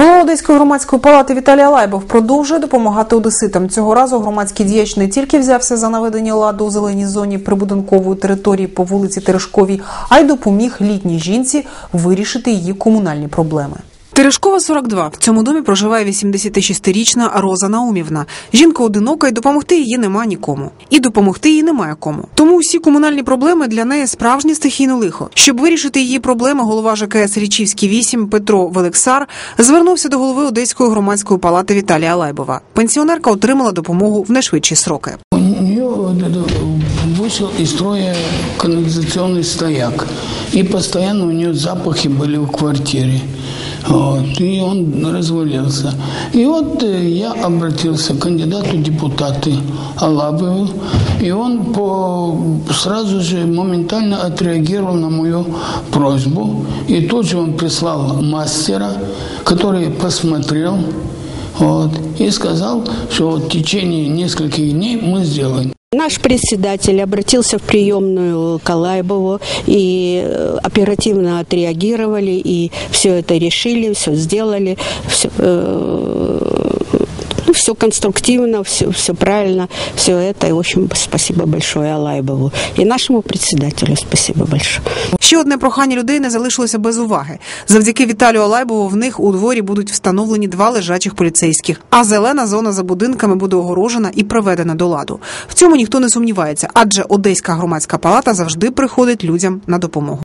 Голова Одеської громадської палати Віталій Лайбов продовжує допомагати одеситам. Цього разу громадський діяч не тільки взявся за наведення ладу у зеленій зоні прибудинкової території по вулиці Терешковій, а й допоміг літній жінці вирішити її комунальні проблеми. Терешкова 42. В цьому домі проживає 86-річна Роза Наумівна. Жінка одинока і допомогти їй нема нікому. І допомогти їй немає кому. Тому всі комунальні проблеми для неї справжнє стихійне лихо. Щоб вирішити її проблеми, голова ЖКС Річівський 8 Петро Велексар звернувся до голови Одеської громадської палати Віталія Лайбова. Пенсіонерка отримала допомогу в найшвидші сроки. У нее вот это вышел из строя канализационный стояк. И постоянно у нее запахи были в квартире. Вот, и он развалился. И вот э, я обратился к кандидату депутаты Алабову, и он по, сразу же моментально отреагировал на мою просьбу. И тут же он прислал мастера, который посмотрел вот, и сказал, что вот в течение нескольких дней мы сделаем. Наш председатель обратился в приемную Калайбову и э, оперативно отреагировали и все это решили, все сделали, все, ну, все конструктивно, все, все правильно, все это. И, в общем, спасибо большое Алайбову и нашему председателю спасибо большое. Ще одне прохання людей не залишилося без уваги. Завдяки Віталію Алайбову в них у дворі будуть встановлені два лежачих поліцейських, а зелена зона за будинками буде огорожена і приведена до ладу. В цьому ніхто не сумнівається, адже Одеська громадська палата завжди приходить людям на допомогу.